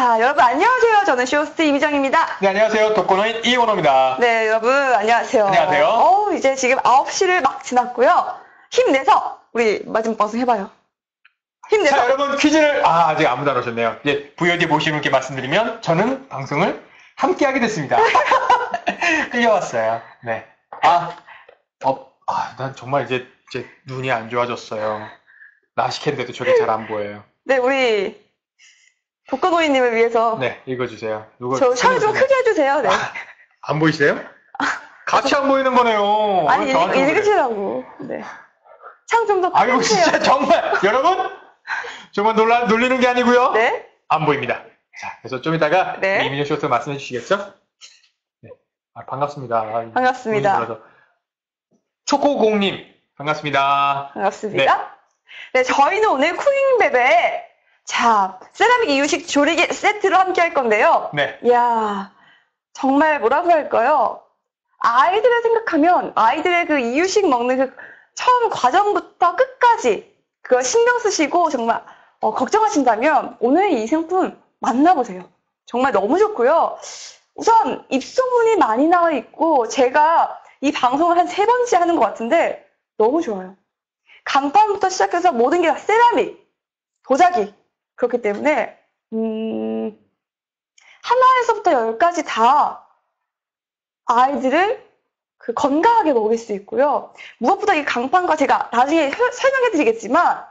자, 여러분 안녕하세요. 저는 쇼스트 이미정입니다. 네, 안녕하세요. 독거노인 이원호입니다. 네, 여러분 안녕하세요. 안녕하세요. 어, 이제 지금 9시를 막 지났고요. 힘내서 우리 마지막 방송 해봐요. 힘내서. 자, 여러분 퀴즈를 아, 아직 아무도 안 오셨네요. 이제 VOD 보시는 분께 말씀드리면 저는 방송을 함께 하게 됐습니다. 끌려왔어요. 네. 아, 어, 아, 난 정말 이제 제 눈이 안 좋아졌어요. 라시캔데도 저게 잘 안 보여요. 네, 우리 독거노인님을 위해서 네, 읽어주세요. 누가 저 샤워 좀 크게 해주세요. 네. 안 보이세요? 같이 안 보이는 거네요. 아니, 읽, 그래? 읽으시라고. 네. 창 좀 더 크게 해주세요. 진짜 정말 여러분 정말 놀라 놀리는 게 아니고요. 네. 안 보입니다. 자, 그래서 좀 이따가 네. 이민호 쇼트 말씀해 주시겠죠? 네. 아, 반갑습니다. 아, 반갑습니다. 초코공님, 반갑습니다. 반갑습니다. 네, 저희는 오늘 쿠잉베베 자, 세라믹 이유식 조리개 세트로 함께 할 건데요. 네. 이야, 정말 뭐라고 할까요? 아이들을 생각하면 아이들의 그 이유식 먹는 그 처음 과정부터 끝까지 그거 신경 쓰시고 정말 어, 걱정하신다면 오늘 이 상품 만나보세요. 정말 너무 좋고요. 우선 입소문이 많이 나와 있고 제가 이 방송을 한 세 번째 하는 것 같은데 너무 좋아요. 간판부터 시작해서 모든 게 다 세라믹, 도자기 그렇기 때문에 음, 하나에서부터 열까지 다 아이들을 그 건강하게 먹일 수 있고요. 무엇보다 이 강판과 제가 나중에 설- 설명해 드리겠지만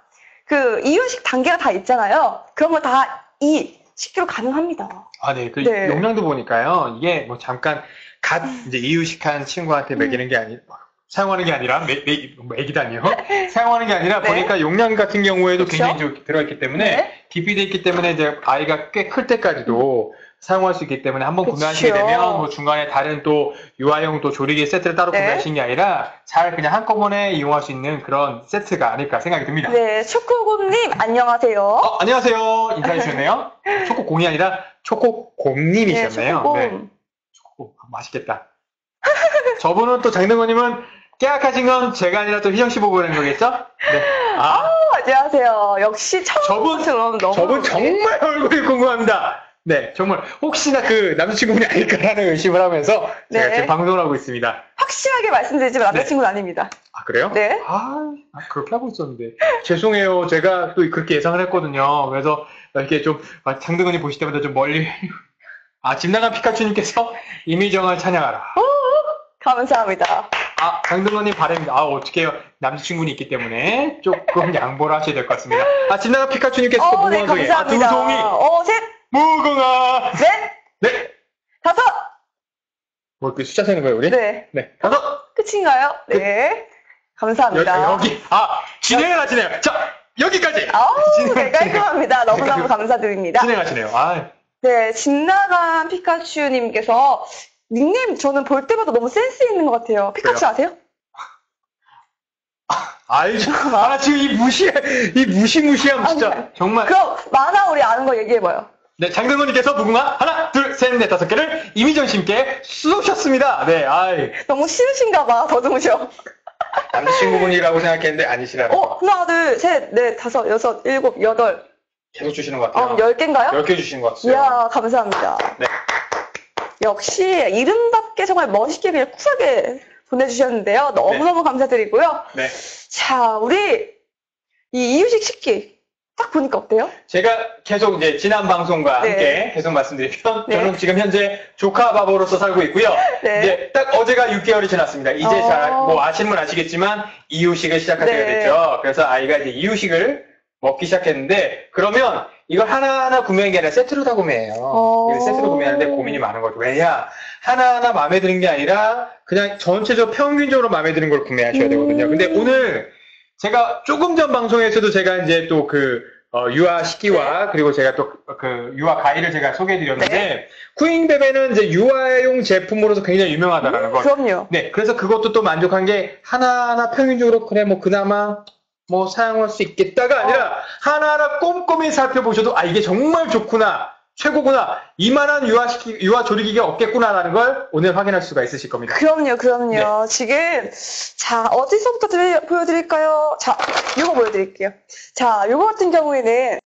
그 이유식 단계가 다 있잖아요. 그런 거 다 이 식기로 가능합니다. 아, 네. 그 네. 용량도 보니까요. 이게 뭐 잠깐 갓 이제 이유식한 친구한테 음. 먹이는 게 아니, 사용하는 게 아니라, 매, 매, 먹이다니요? 사용하는 게 아니라 네. 보니까 용량 같은 경우에도 그쵸? 굉장히 좀 들어있기 때문에 네. 깊이 돼 있기 때문에 이제 아이가 꽤 클 때까지도 사용할 수 있기 때문에 한번. 구매하시게 되면 뭐 중간에 다른 또 유아용 또 조리개 세트를 따로 네. 구매하시는 게 아니라 잘 그냥 한꺼번에 이용할 수 있는 그런 세트가 아닐까 생각이 듭니다. 네, 초코곰님 안녕하세요. 어, 안녕하세요. 인사해 주셨네요. 초코공이 아니라 초코곰님이셨네요. 초코곰. 초코, 맛있겠다. 저분은 또 장등호님은 깨약하신 건 제가 아니라 또 희정 씨 보고 그런 거겠죠? 네. 아, 어, 안녕하세요. 역시 처음 저분- 것처럼 너무 저분 정말 얼굴이 궁금합니다. 네, 정말 혹시나 그 남자친구분이 아닐까라는 의심을 하면서 제가 네. 지금 방송을 하고 있습니다. 확실하게 말씀드리지만 남자친구는 아닙니다. 아, 그래요? 네. 아, 아, 그렇게 하고 있었는데. 죄송해요. 제가 또 그렇게 예상을 했거든요. 그래서 이렇게 좀 아, 장등원이 보실 때마다 좀 멀리. 아, 집 나간 피카츄님께서 이미정을 찬양하라. 감사합니다. 아, 장등원님 바랍니다. 아, 어떡해요. 남자친구는 있기 때문에 조금 양보를 하셔야 될 것 같습니다. 아, 집 나간 피카츄님께서 또 어, 네, 무궁화 송이. 아, 두. 송이. 어, 셋, 무궁화. 넷, 네. 다섯. 뭐, 그 숫자 세는 거예요, 우리? 네. 네. 다섯. 끝인가요? 네. 여, 감사합니다. 여 기. 아, 진행을 하시네요. 자, 여기까지. 아우, 네, 깔끔합니다. 너무너무 감사드립니다. 진행하시네요. 아, 네, 집 나간 피카츄님께서 닉네임 저는 볼 때마다 너무 센스 있는 것 같아요. 피카츄 그래요? 아세요? 알죠. 아, 지금 이 무시, 이 무시무시함, 진짜. 아, 정말. 그럼 만화 우리 아는 거 얘기해봐요. 네, 장등원님께서 무궁화 하나, 둘, 셋, 넷, 다섯 개를 이미정 씨께 쏘셨습니다. 네, 아이. 너무 싫으신가 봐. 더듬으셔. 남자친구분이라고 생각했는데 아니시라는 어, 하나, 둘, 셋, 넷, 다섯, 여섯, 일곱, 여덟, 계속 주시는 것 아, 같아요. 열 개인가요? 10개 주시는 것 같아요. 이야, 감사합니다. 네. 역시 이름답게 정말 멋있게 그냥 쿨하게 보내주셨는데요. 너무너무 감사드리고요. 네. 자, 우리 이 이유식 식기 딱 보니까 어때요? 제가 계속 이제 지난 방송과 네. 함께 계속 말씀드리면 네. 저는 지금 현재 조카 바보로서 살고 있고요. 네. 이제 딱 어제가 6개월이 지났습니다. 이제 어. 잘뭐 아시는 분 아시겠지만 이유식을 시작하게 네. 됐죠. 그래서 아이가 이제 이유식을 먹기 시작했는데 그러면 이걸 하나하나 구매한 게 아니라 세트로 다 구매해요. 어. 세트로 구매하는데 고민이 많은 거죠. 왜냐? 하나하나 마음에 드는 게 아니라 그냥 전체적으로 평균적으로 마음에 드는 걸 구매하셔야 되거든요. 음. 근데 오늘 제가 조금 전 방송에서도 제가 이제 또그 유아 식기와 그리고 제가 또 그 유아 가위를 제가 소개해드렸는데 네. 쿠잉베베는 이제 유아용 제품으로서 굉장히 유명하다라는 거. 그럼요. 네, 그래서 그것도 또 만족한 게 하나하나 평균적으로 그래 뭐 그나마 뭐 사용할 수 있겠다가 아니라 하나하나 꼼꼼히 살펴보셔도 아 이게 정말 좋구나 최고구나 이만한 유아시키 유아 조리기가 없겠구나라는 걸 오늘 확인할 수가 있으실 겁니다. 그럼요, 그럼요. 네. 지금, 자, 어디서부터 드리- 보여드릴까요? 자, 요거 보여드릴게요. 자, 요거 같은 경우에는